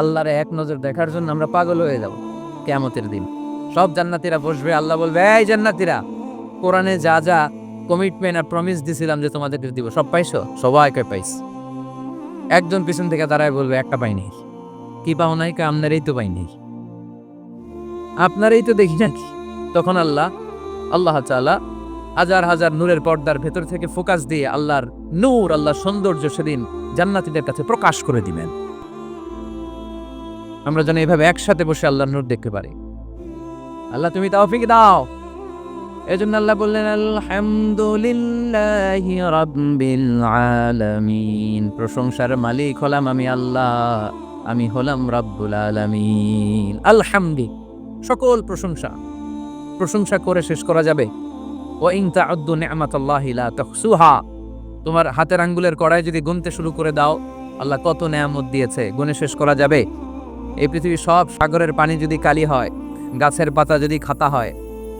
আল্লাহরে এক নজর দেখার জন্য আমরা পাগল হয়ে যাব কেয়ামতের দিন। সব জান্নাতীরা বসবে, আল্লাহ বলবে, এই জান্নাতিরা, কোরআনে যা যা কমিটমেন্ট আর প্রমিস দিছিলাম যে তোমাদেরকে দিব, সব পাইছো? সবাইকে পাইস একজন পিছন থেকে দাঁড়ায় বলবে, একটা পাইনি কি পাও নাই আপনারই তো পাইনি আপনারই তো দেখি নাকি তখন আল্লাহ আল্লাহ তাআলা হাজার হাজার নূরের পর্দার ভেতর থেকে ফোকাস দিয়ে আল্লাহর নূর, আল্লাহর সৌন্দর্য সেদিন জান্নাতীদের কাছে প্রকাশ করে দিবেন। আমরা যেন এভাবে একসাথে বসে আল্লাহর নূর দেখতে পারি। আল্লাহ, তুমি তৌফিক দাও। এজন্য আল্লাহ বললেন, আলহামদুলিল্লাহি রাব্বিল আলামিন। প্রশংসার মালিক হলাম আমি আল্লাহ, আমি হলাম রাব্বুল আলামিন। আলহামদি, সকল প্রশংসা। প্রশংসা করে শেষ করা যাবে। ও ইন তাআদ্দু নি'মাতাল্লাহি লা তুহসুহা তোমার হাতের আঙ্গুলের কড়াই যদি গুনতে শুরু করে দাও, আল্লাহ কত নেয়ামত দিয়েছে, গুনে শেষ করা যাবে। এই পৃথিবীর সব সাগরের পানি যদি কালি হয়, গাছের পাতা যদি খাতা হয়,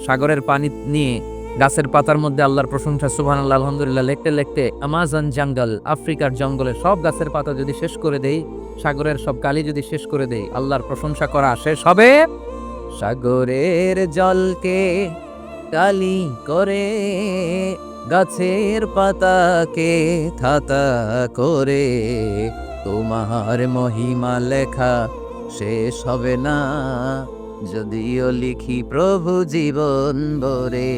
সাগরের পানি নিয়ে গাছের পাতার মধ্যে আল্লাহর প্রশংসা সুবহান আল্লাহ আলহামদুলিল্লাহ, লিখতে লিখতে আমাজন জঙ্গল, আফ্রিকার জঙ্গলে সব গাছের পাতা যদি শেষ করে দেই, সাগরের সব কালি যদি শেষ করে দেই, আল্লাহর প্রশংসা করা শেষ হবে। সাগরের জলকে কালি করে, গাছের পাতাকে থাতা করে, তোমার মহিমা লেখা শেষ হবে না যদিও লিখি প্রভু জীবন ভরে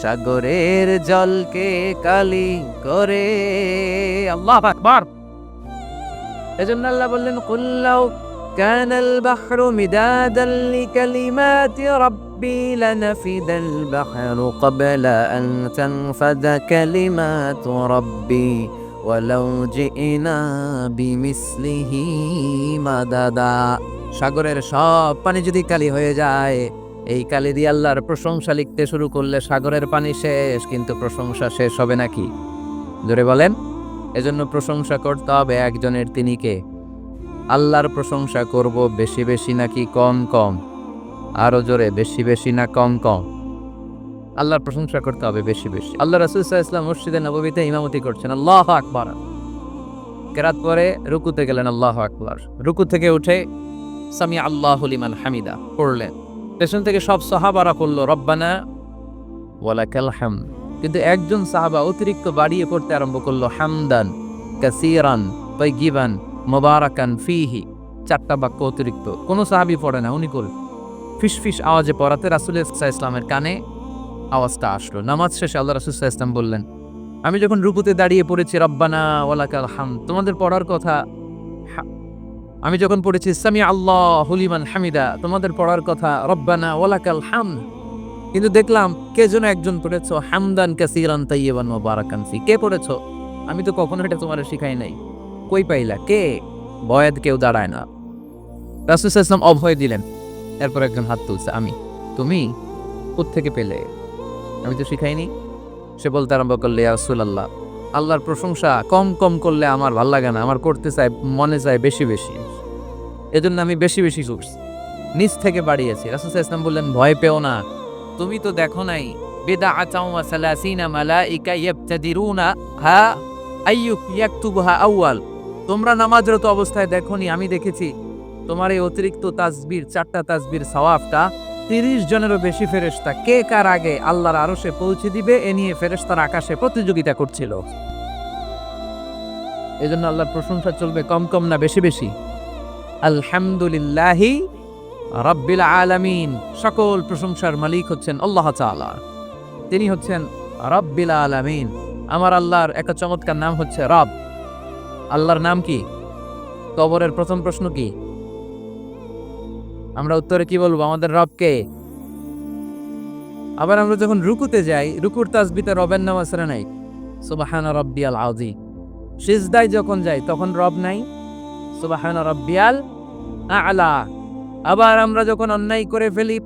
সাগরের জলকে কালি করে আল্লাহ আকবার এজন্য আল্লাহ বললেন কুল্লাও كان البحر مدادا لكلمات ربي لنفد البحر قبل أن تنفد كلمات ربي ওয়ালাউ জিনা বিমিসলিহি মাদাদা। সাগরের সব পানি যদি কালি হয়ে যায়, এই কালি দিয়ে আল্লাহর প্রশংসা লিখতে শুরু করলে সাগরের পানি শেষ, কিন্তু প্রশংসা শেষ হবে নাকি? জোরে বলেন, এজন্য প্রশংসা করতে হবে একজনের তিনিকে আল্লাহর প্রশংসা করব বেশি বেশি নাকি কম কম? আরও জোরে, বেশি বেশি না কম কম? আল্লাহর প্রশংসা করতে হবে বেশি বেশি। আল্লাহ রাসুল ইসলাম মসজিদে নবীতে ইমামতি করছেন। আল্লাহ আকবার। কেরাত পরে রুকুতে গেলেন আল্লাহ আকবার। রুকু থেকে উঠে সামি আল্লাহ লিমান হামিদা পড়লেন। পেছন থেকে সব সাহাবারা পড়ল, রব্বানা ওয়ালাকাল হাম কিন্তু একজন সাহাবা অতিরিক্ত বাড়িয়ে পড়তে আরম্ভ করল, হামদান কাসিরান তৈগিবান মোবারাকান ফিহি। চারটা বাক্য অতিরিক্ত। কোনো সাহাবি পড়ে না, উনি করে ফিস ফিস আওয়াজে পড়াতে রাসুল ইসলামের কানে আওয়াজটা আসলো। নামাজ শেষে আল্লাহ রাসুল ইসলাম বললেন, আমি যখন রুকুতে দাঁড়িয়ে পড়েছি, রব্বানা ওয়ালাকাল হাম তোমাদের পড়ার কথা আমি যখন পড়েছি সামি আল্লাহ হুলিমান হামিদা তোমাদের পড়ার কথা, রব্বানা ওয়ালাকাল হাম কিন্তু দেখলাম, কে যেন একজন পড়েছ, হামদান কাসিরান তাইয়েবান মোবারাকান ফি কে পড়েছ? আমি তো কখনো এটা তোমার শিখাই নাই। কই পাইলা? কে? বয়াদ কেউ দাঁড়ায় না। রাসুল ইসলাম অভয় দিলেন। এরপর একজন হাত তুলছে, আমি? তুমি? থেকে পেলে? আমি তো শিখাইনি। সে বলতে আরম্ভ করলে রাসুল আল্লাহ আল্লাহর প্রশংসা কম কম করলে আমার ভালো লাগে না, আমার করতে চাই মনে চায় বেশি বেশি। এজন্য আমি বেশি বেশি করছি। নিচ থেকে বাড়িয়েছি। রাসুল ইসলাম বললেন, ভয় পেও না, তুমি তো দেখো নাই বেদা আচাউ সালাসিনা মালাইকা ইয়াবতাদিরুনা হা আইয়ুক ইয়াকতুবুহা আউয়াল। তোমরা নামাজরত অবস্থায় দেখোনি, আমি দেখেছি। তোমার এই অতিরিক্ত তাজবির চারটা তাজবির সওয়াবটা তিরিশ জনেরও বেশি ফেরেশতা কে কার আগে আল্লাহর আরশে পৌঁছে দিবে এ নিয়ে ফেরেশতার আকাশে প্রতিযোগিতা করছিল। এজন্য আল্লাহর প্রশংসা চলবে কম কম না বেশি বেশি। আলহামদুলিল্লাহি রাব্বিল আলামিন। সকল প্রশংসার মালিক হচ্ছেন আল্লাহ তাআলা। তিনি হচ্ছেন রাব্বিল আলামিন। আমার আল্লাহর একটা চমৎকার নাম হচ্ছে রব। আল্লাহর নাম কি? কবরের প্রথম প্রশ্ন কি? আমরা উত্তরে কি বলব? আমাদের রবকে। আবার আমরা যখন রুকুতে যাই, রুকুর তাসবিতে রবের নাম না নাই? সুবাহানা রব্বিয়াল আউজি সিজদায় যখন যাই, তখন রব নাই? সুবাহানা রব্বিয়াল আলা। আবার আমরা যখন অন্যায় করে ফেলি,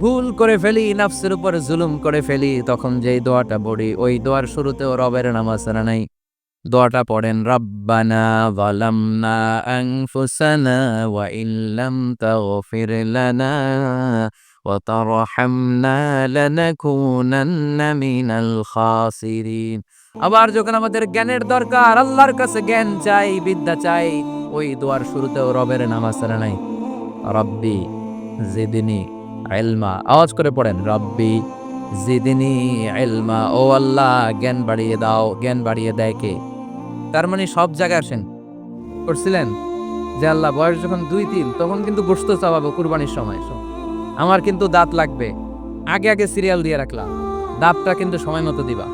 ভুল করে ফেলি, নাফসের উপর জুলুম করে ফেলি, তখন যেই দোয়াটা পড়ি, ওই দোয়ার শুরুতেও রবের নাম না নাই? দোয়াটা পড়েন, রব্বানা যালামনা আনফুসানা ওয়া ইল্লাম তাগফির লানা ওয়া তারহামনা লানাকুনান্না মিনাল খাসিরিন। আবার যখন আমাদের জ্ঞানের দরকার, আল্লাহর কাছে জ্ঞান চাই, বিদ্যা চাই, ওই দোয়ার শুরুতেও রবের নাম আসলে নাই। রব্বি জিদিনি ইলমা। আওয়াজ করে পড়েন, রব্বি জিদিনি ইলমা, ও আল্লাহ, জ্ঞান বাড়িয়ে দাও, জ্ঞান বাড়িয়ে দেয় কে? তার মানে সব জায়গায় আসেন। করছিলেন? যে আল্লাহ, বয়স যখন দুই তিন, তখন কিন্তু গোস্ত চাওয়াবো কুরবানির সময়। আমার কিন্তু দাঁত লাগবে। আগে আগে সিরিয়াল দিয়ে রাখলাম। দাঁতটা কিন্তু সময় মতো দিবা।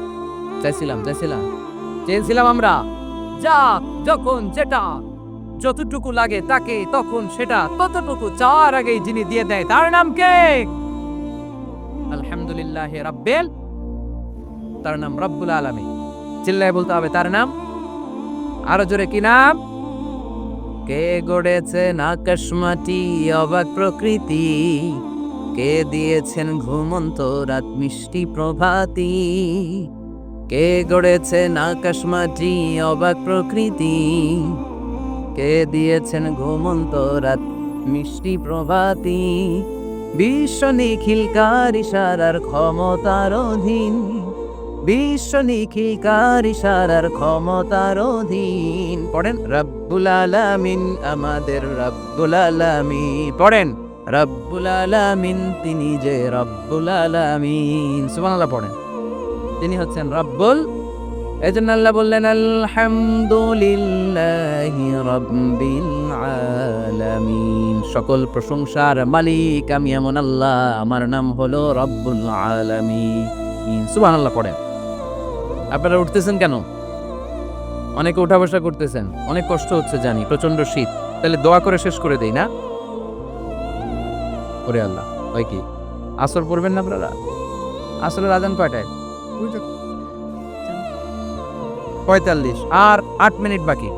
চাইছিলাম চাইছিলাম। চেয়েছিলাম আমরা, যা, যখন, যেটা, যতটুকু লাগে তাকে, তখন, সেটা, ততটুকু চাওয়ার আগেই যিনি দিয়ে দেয়, তার নাম কে? আলহামদুলিল্লাহ রাব্বেল তার নাম রব্বুল আলামিন। চিল্লায় বলতে হবে, তার নাম? আরও জোরে, কি নাম? কে গড়েছেন আকাশ মাটি অবাক প্রকৃতি? কে দিয়েছেন ঘুমন্ত রাত মিষ্টি প্রভাতি? কে গড়েছেন আকাশ মাটি অবাক প্রকৃতি? কে দিয়েছেন ঘুমন্ত রাত মিষ্টি প্রভাতি? বিশ্ব নিখিলকার ইশারার ক্ষমতার অধীন? বিশ্ব নিখিলকার ইশারার ক্ষমতার অধীন? পড়েন, রব্বুল আলামিন আমাদের রব্বুল আলামিন। পড়েন, রব্বুল আলামিন তিনি যে রব্বুল আলামিন। সুবহানাল্লাহ পড়েন। তিনি হচ্ছেন রব্বুল এজন্য আল্লাহ বললেন, আলহামদুলিল্লাহি রাব্বিল আলামিন। সকল প্রশংসার মালিক আমি এমন আল্লাহ। আমার নাম হলো রব্বুল আলামিন। সুবহানাল্লাহ পড়েন আপনারা উঠতেছেন কেন? অনেকে উঠা বসা করতেছেন। অনেক কষ্ট হচ্ছে জানি প্রচণ্ড শীত। তাহলে দোয়া করে শেষ করে দেই না? ওরে আল্লাহ, হয় কি? আসর পড়বেন না আপনারা? আসরের আজান কয়টায়? পঁয়তাল্লিশ। আর আট মিনিট বাকি।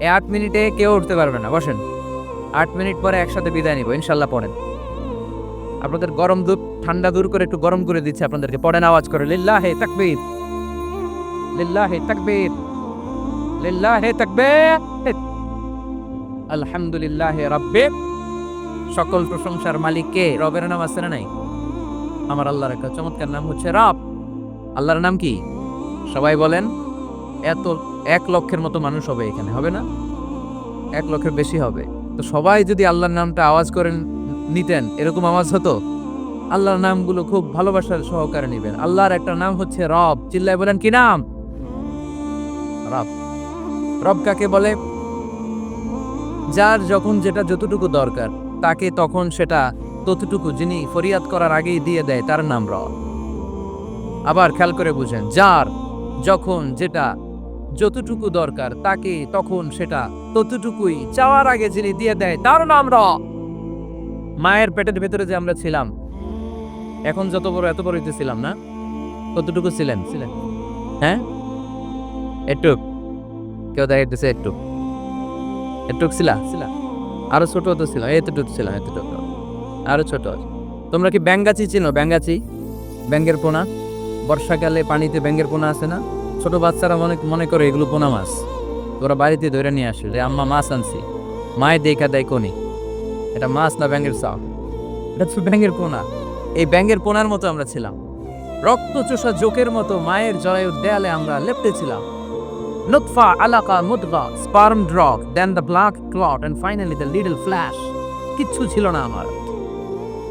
এই আট মিনিটে কেউ উঠতে পারবে না, বসেন। আট মিনিট পরে একসাথে বিদায় নিব, ইনশাল্লাহ পড়েন। আপনাদের গরম দূর ঠান্ডা দূর করে একটু গরম করে দিচ্ছে আপনাদেরকে। পড়েন আওয়াজ করে লিল্লা লিল্লাহে তাকবীর। লিল্লাহে তাকবীর। লিল্লাহে তাকবীর। আলহামদুলিল্লাহ রাব্বে। সকল প্রশংসার মালিক কে রবের নাম আছে না নাই? আমার আল্লাহর একটা চমৎকার নাম হচ্ছে রব। আল্লাহর নাম কি? সবাই বলেন, এত এক লক্ষের মতো মানুষ হবে এখানে, হবে না? এক লক্ষের বেশি হবে। তো সবাই যদি আল্লাহর নামটা আওয়াজ করেন, নিতেন, এরকম আওয়াজ হতো? আল্লাহর নামগুলো খুব ভালোবাসার সহকারে নেবেন। আল্লাহর একটা নাম হচ্ছে রব। চিল্লায় বলেন, কি নাম? রব। রব কাকে বলে? যার যখন যেটা যতটুকু দরকার, তাকে তখন সেটা ততটুকু যিনি ফরিয়াদ করার আগেই দিয়ে দেয়, তার নাম রব। আবার খেয়াল করে বুঝেন, যার যখন যেটা যতটুকু দরকার তাকে তখন সেটা ততটুকুই চাওয়ার আগে যিনি দিয়ে দেয় তার নাম র। মায়ের পেটের ভেতরে যে আমরা ছিলাম এখন যত বড় এত বড় হইতে ছিলাম না কতটুকু ছিলেন। ছিলেন। হ্যাঁ? একটু কেউ দেখাইতেছে একটু একটু ছিলা? ছিলা। আরও ছোট তো ছিল এতটুকু ছিলাম এতটুকু। আরও ছোট। তোমরা কি ব্যাঙ্গাচি চিনো? ব্যাঙ্গাচি? ব্যাঙ্গের পোনা? বর্ষাকালে পানিতে ব্যাঙ্গের পোনা আছে না? ছোট বাচ্চারা মনে মনে করে এগুলো পোনা মাছ। তোরা বাড়িতে ধরে নিয়ে আসে, যে আম্মা মাছ আনছি। মায়ে দেখা দেয় কোনি। এটা মাছ না ব্যাঙ্গের চাও এটা তো ব্যাঙ্গের পোনা। এই ব্যাঙ্গের পোনার মতো আমরা ছিলাম। রক্ত চোষা জোকের মতো মায়ের জরায়ুর দেয়ালে আমরা লেপটে ছিলাম। আলাকা, মুদগা, sperm drop then the clot, and finally the little flash. কিচ্ছু ছিল না আমার।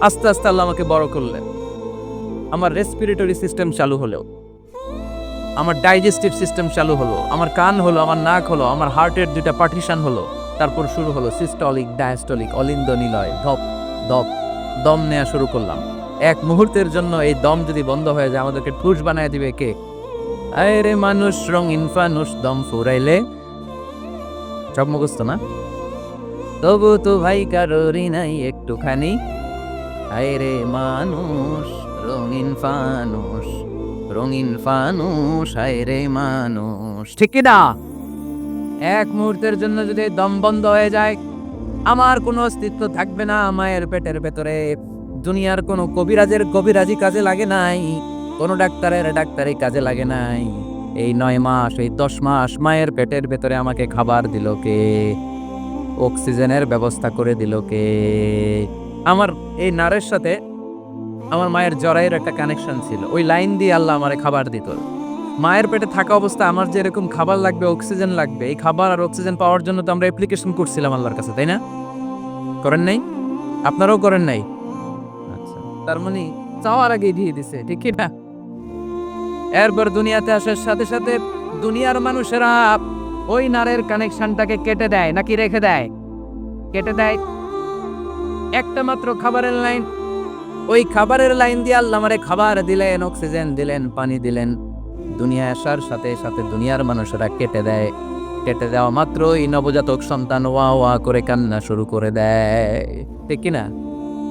আস্তে আস্তে আল্লাহ আমাকে বড় করলেন। আমার রেসপিরেটরি সিস্টেম চালু হলো আমার ডাইজেস্টিভ সিস্টেম চালু হলো, আমার কান হলো, আমার নাক হলো, আমার হার্টের দুটা পার্টিশন হলো, তারপর শুরু হলো সিস্টলিক ডায়াস্টলিক অলিন্দ নিলয় ধপ ধপ, দম নেওয়া শুরু করলাম। এক মুহূর্তের জন্য এই দম যদি বন্ধ হয়ে যায়, আমাদেরকে ঠুস বানায় দিবে কে? আরে মানুষ, রং ফানুষ দম ফুরাইলে। সব মুখস্থ না? তবু তো ভাই কারোরই নাই একটুখানি। আরে মানুষ। রঙিন ফানুষ রঙিন ফানুষ রে মানুষ। ঠিক না? এক মুহূর্তের জন্য যদি দম বন্ধ হয়ে যায়, আমার কোনো অস্তিত্ব থাকবে না মায়ের পেটের ভেতরে। দুনিয়ার কোনো কবিরাজের কবিরাজি কাজে লাগে নাই, কোনো ডাক্তারের ডাক্তারি কাজে লাগে নাই। এই নয় মাস, এই দশ মাস মায়ের পেটের ভেতরে আমাকে খাবার দিল কে? অক্সিজেনের ব্যবস্থা করে দিল কে? আমার এই নারের সাথে আমার মায়ের জরাইয়ের একটা কানেকশন ছিল। ওই লাইন দিয়ে আল্লাহ আমারে খাবার দিত। মায়ের পেটে থাকা অবস্থা আমার যে এরকম খাবার লাগবে অক্সিজেন লাগবে, এই খাবার আর অক্সিজেন পাওয়ার জন্য তো আমরা অ্যাপ্লিকেশন করছিলাম আল্লাহর কাছে, তাই না? করেন নাই? আপনারাও করেন নাই? আচ্ছা তার মানে চাওয়ার আগে দিয়ে দিছে, ঠিক না? এরপর দুনিয়াতে আসার সাথে সাথে দুনিয়ার মানুষেরা ওই নারের কানেকশনটাকে কেটে দেয়, নাকি রেখে দেয়? কেটে দেয়? একটা মাত্র খাবারের লাইন ওই খাবারের লাইন দিয়ে আল্লাহ আমারে খাবার দিলেন, অক্সিজেন দিলেন, পানি দিলেন। দুনিয়া আসার সাথে সাথে দুনিয়ার মানুষেরা কেটে দেয়। কেটে দেওয়া মাত্র মাত্রই নবজাতক সন্তান ওয়া ওয়া করে কান্না শুরু করে দেয়। ঠিক কিনা?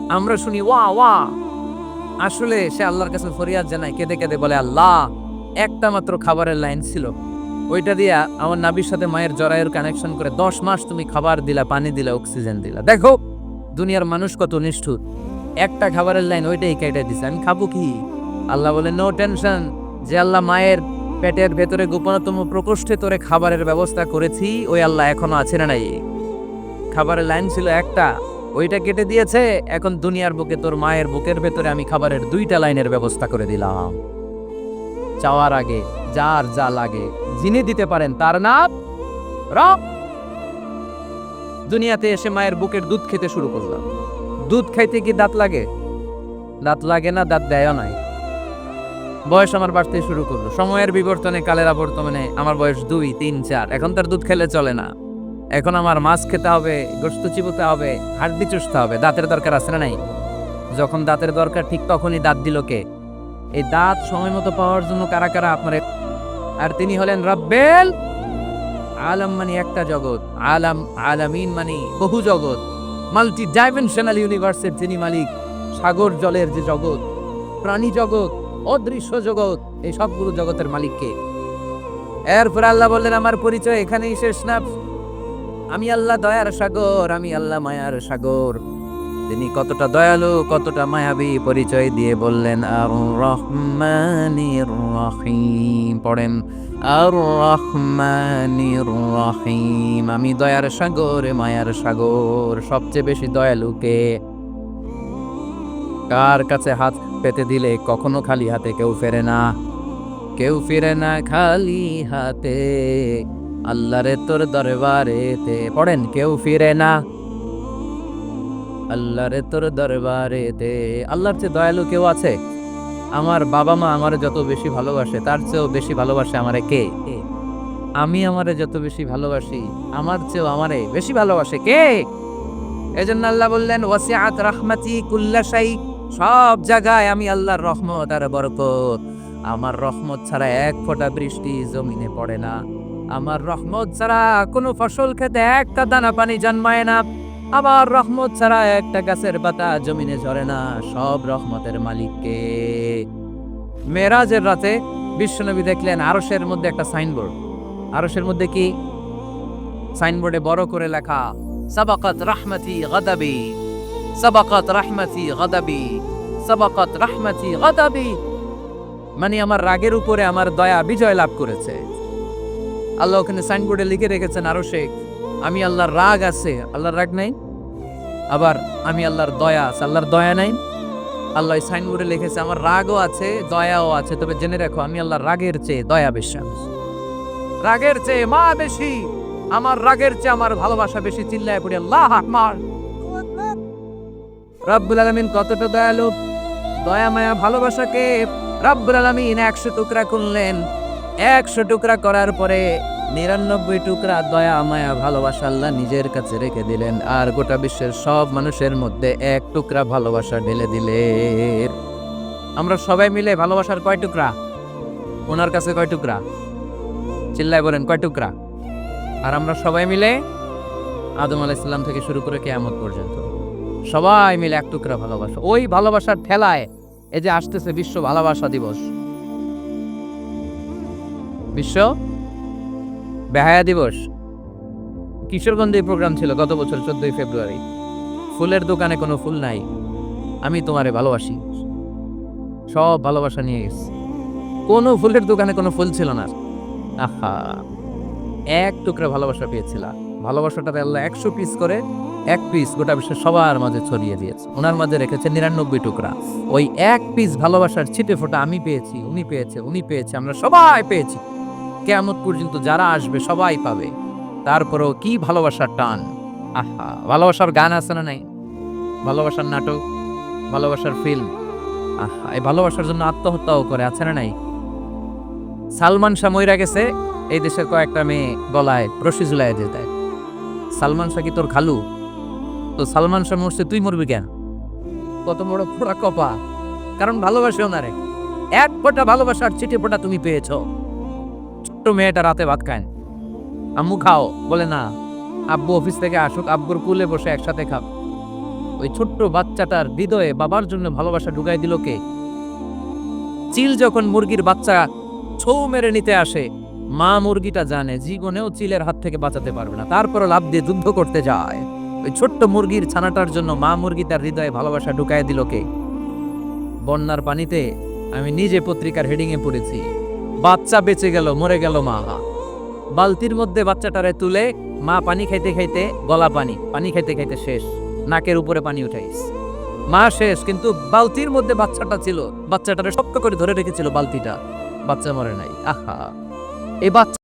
আমরা শুনি ওয়া ওয়া। আসলে সে আল্লাহর কাছে ফরিয়াদ জানায়, কেঁদে কেঁদে বলে, আল্লাহ, একটা মাত্র খাবারের লাইন ছিল। ওইটা দিয়া আমার নাবির সাথে মায়ের জরায়ের কানেকশন করে দশ মাস তুমি খাবার দিলা, পানি দিলা, অক্সিজেন দিলা। দেখো, দুনিয়ার মানুষ কত নিষ্ঠুর। একটা খাবারের লাইন ওইটাই কেটে দিছে। আমি খাব কি? আল্লাহ বলে নো টেনশন যে আল্লাহ মায়ের পেটের ভেতরে গোপনতম প্রকোষ্ঠে তোরে খাবারের ব্যবস্থা করেছি, ওই আল্লাহ এখনও আছে না নাই? খাবারের লাইন ছিল একটা, ওইটা কেটে দিয়েছে। এখন দুনিয়ার বুকে তোর মায়ের বুকের ভেতরে আমি খাবারের দুইটা লাইনের ব্যবস্থা করে দিলাম। চাওয়ার আগে, যার যা লাগে, যিনি দিতে পারেন তার নাম দুনিয়াতে এসে মায়ের বুকের দুধ খেতে শুরু করলাম। দুধ খাইতে কি দাঁত লাগে? দাঁত লাগে না, দাঁত দেয়ও নাই। বয়স আমার বাড়তে শুরু করল। সময়ের বিবর্তনে কালের আবর্তমানে আমার বয়স দুই, তিন, চার। এখন তার দুধ খেলে চলে না। এখন আমার মাছ খেতে হবে গোস্ত চিবোতে হবে, হাড্ডি চুষতে হবে। দাঁতের দরকার আছে না নাই? যখন দাঁতের দরকার, ঠিক তখনই দাঁত দিল কে? এই দাঁত সময় মতো পাওয়ার জন্য কারা কারা আপনার আর তিনি হলেন রব্বেল আলম মানে একটা জগৎ। আলাম, আলামিন মানে বহু জগৎ। মাল্টি ডাইমেনশনাল ইউনিভার্সের যিনি মালিক, সাগর জলের যে জগৎ, প্রাণী জগৎ, অদৃশ্য জগৎ, এই সবগুলো জগতের মালিককে। এরপর আল্লাহ বললেন, আমার পরিচয় এখানেই শেষ না। আমি আল্লাহ দয়ার সাগর, আমি আল্লাহ মায়ার সাগর। তিনি কতটা দয়ালু, কতটা মায়াবী পরিচয় দিয়ে বললেন আর রহমানির রহিম পড়েন আর রহমানির রহিম আমি দয়ার সাগর, মায়ার সাগর, সবচেয়ে বেশি দয়ালুকে কার কাছে হাত পেতে দিলে কখনো খালি হাতে কেউ ফেরে না? কেউ ফিরে না খালি হাতে। আল্লাহরে তোর দরবারেতে। পড়েন, কেউ ফিরে না আল্লাহরে তোর দরবারেতে। আল্লাহর চেয়ে দয়ালু কেউ আছে? আমার বাবা মা আমারে যত বেশি ভালোবাসে, তার চেয়েও বেশি ভালোবাসে আমারে কে? আমি আমারে যত বেশি ভালোবাসি, আমার চেয়েও আমারে বেশি ভালোবাসে কে? এজন্য আল্লাহ বললেন, ওয়াসিআত রাহমাতি কুল্লা শাই সব জায়গায় আমি আল্লাহর রহমত আর বরকত। আমার রহমত ছাড়া এক ফোঁটা বৃষ্টি জমিনে পড়ে না। আমার রহমত ছাড়া কোনো ফসল খেতে একটা দানা পানি জন্মায় না। আমার রহমত ছাড়া একটা গাছের পাতা জমিনে ঝরে না, সব রহমতের মালিককে। মেরাজের রাতে বিশ্বনবী দেখলেন আরশের মধ্যে একটা সাইনবোর্ড। আরসের মধ্যে কি? সাইনবোর্ডে বড় করে লেখা, সাবাকাত রাহমাতি গাদাবি, সাবাকাত রাহমাতি গাদাবি, সাবাকাত রাহমাতি গাদাবি। মানে আমার রাগের উপরে আমার দয়া বিজয় লাভ করেছে। আল্লাহ ওখানে সাইনবোর্ডে লিখে রেখেছেন আরও শেখ আমি আল্লাহর রাগ আছে, আল্লাহর রাগ নাই? আবার আমি আল্লাহর দয়া আছে, আল্লাহর দয়া নাই? আল্লাহ সাইনবোর্ডে লিখেছে, আমার রাগও আছে, দয়াও আছে। তবে জেনে রাখো, আমি আল্লাহর রাগের চেয়ে দয়া বেশি রাগের চেয়ে মা বেশি, আমার রাগের চেয়ে আমার ভালোবাসা বেশি, চিল্লায় পড়ি, আল্লাহ আকবার। রব্বুল আলামিন কতটা দয়ালু, দয়া, মায়া, ভালোবাসাকে রব্বুল আলামিন একশো টুকরা করলেন। একশো টুকরা করার পরে নিরানব্বই টুকরা দয়া মায়া ভালোবাসা আল্লাহ নিজের কাছে রেখে দিলেন, আর গোটা বিশ্বের সব মানুষের মধ্যে এক টুকরা ভালোবাসা ঢেলে দিলেন। আমরা সবাই মিলে ভালোবাসার কয় টুকরা? ওনার কাছে কয় টুকরা? চিল্লায় বলেন, কয় টুকরা? আর আমরা সবাই মিলে আদম আলাইসাল্লাম থেকে শুরু করে কেয়ামত পর্যন্ত সবাই মিলে এক টুকরা ভালোবাসা। ওই ভালোবাসার ঠেলায় এই যে আসতেছে বিশ্ব ভালোবাসা দিবস। বিশ্ব বেহায়া দিবস। কিশোরগঞ্জে প্রোগ্রাম ছিল গত বছর চোদ্দই ফেব্রুয়ারি। ফুলের দোকানে কোনো ফুল নাই। আমি তোমারে ভালোবাসি। সব ভালোবাসা নিয়ে গেছি। কোনো ফুলের দোকানে কোনো ফুল ছিল না। আহা। এক টুকরা ভালোবাসা পেয়েছিলাম। ভালোবাসাটা আল্লাহ একশো পিস করে এক পিস গোটা বিশ্বের সবার মাঝে ছড়িয়ে দিয়েছে। ওনার মাঝে রেখেছে নিরানব্বই টুকরা। ওই এক পিস ভালোবাসার ছিটে ফোটা আমি পেয়েছি, উনি পেয়েছে উনি পেয়েছে, আমরা সবাই পেয়েছি। কেমন পর্যন্ত যারা আসবে, সবাই পাবে। তারপরেও কি ভালোবাসার টান? আহা, ভালোবাসার গান আছে না নাই? ভালোবাসার নাটক, ভালোবাসার ফিল্ম আহা, এই ভালোবাসার জন্য আত্মহত্যাও করে, আছে না নাই? সালমান শাহ মইরা গেছে, এই দেশের কয়েকটা মেয়ে গলায় রশি ঝুলাই দিয়ে দেয়। সালমান শাহ কি তোর খালু? তো সালমান শাহ মরছে, তুই মরবি কেন? কত বড় ফোড়া কপা। কারণ ভালোবাসে ওনারে এক ফোঁটা ভালোবাসার চিঠি ফোঁটা তুমি পেয়েছ। ছোট্ট মেয়েটা রাতে ভাত খায় আম্মু, খাও। বলে, না, আব্বু অফিস থেকে আসুক, আব্বুর কুলে বসে একসাথে খাব। ওই ছোট্ট বাচ্চাটার হৃদয়ে বাবার জন্য ভালোবাসা ঢুকাই দিল কে? চিল যখন মুরগির বাচ্চা ছৌ মেরে নিতে আসে, মা মুরগিটা জানে জীবনেও চিলের হাত থেকে বাঁচাতে পারবে না। তারপর লাভ দিয়ে যুদ্ধ করতে যায়। ওই ছোট্ট মুরগির ছানাটার জন্য মা মুরগি তার হৃদয়ে ভালোবাসা ঢুকাই দিল কে? বন্যার পানিতে আমি নিজে পত্রিকার হেডিংয়ে পড়েছি। বাচ্চা বেঁচে গেল, মরে গেল মা। বালতির মধ্যে বাচ্চাটারে তুলে মা পানি খাইতে খাইতে গলা পানি পানি খাইতে খাইতে শেষ। নাকের উপরে পানি উঠাইস। মা শেষ, কিন্তু বালতির মধ্যে বাচ্চাটা ছিল। বাচ্চাটারে শক্ত করে ধরে রেখেছিল বালতিটা। বাচ্চা মরে নাই। আহা। এই বাচ্চা